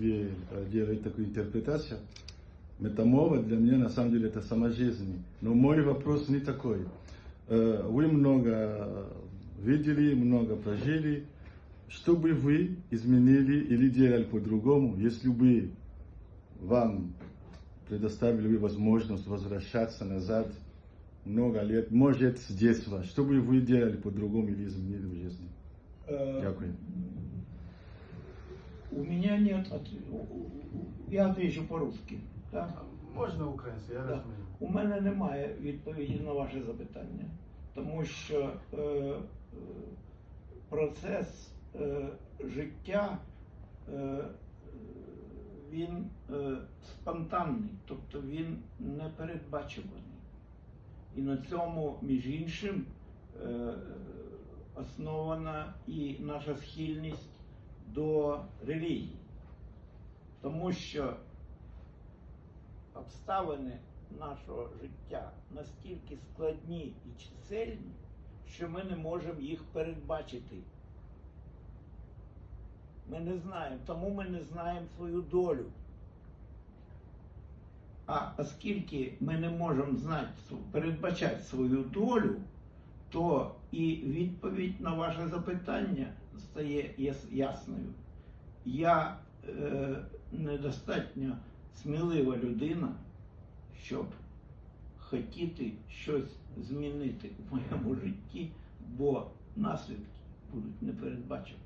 э, делать такую интерпретацию. Метамова для меня на самом деле это сама жизнь. Но мой вопрос не такой. Э, Вы много видели, много прожили. Что бы вы изменили или делали по-другому, если бы вам предоставили бы возможность возвращаться назад много лет, может, с детства? Что бы вы делали по-другому или изменили в жизни? Меня нет. Я отвечу по-русски. Так? Можна українською, я розумію. У мене немає відповіді на ваше запитання, тому що е, е, процес е, життя е, він е, спонтанний, тобто він непередбачуваний. І на цьому, між іншим, е, основана і наша схильність до релігії. Тому що обставини нашого життя настільки складні і чисельні, що ми не можемо їх передбачити. Ми не знаємо, тому ми не знаємо свою долю. А оскільки ми не можемо знати, передбачати свою долю, то і відповідь на ваше запитання стає ясною. Я е, недостатньо смілива людина, щоб хотіти щось змінити в моєму житті, бо наслідки будуть непередбачені.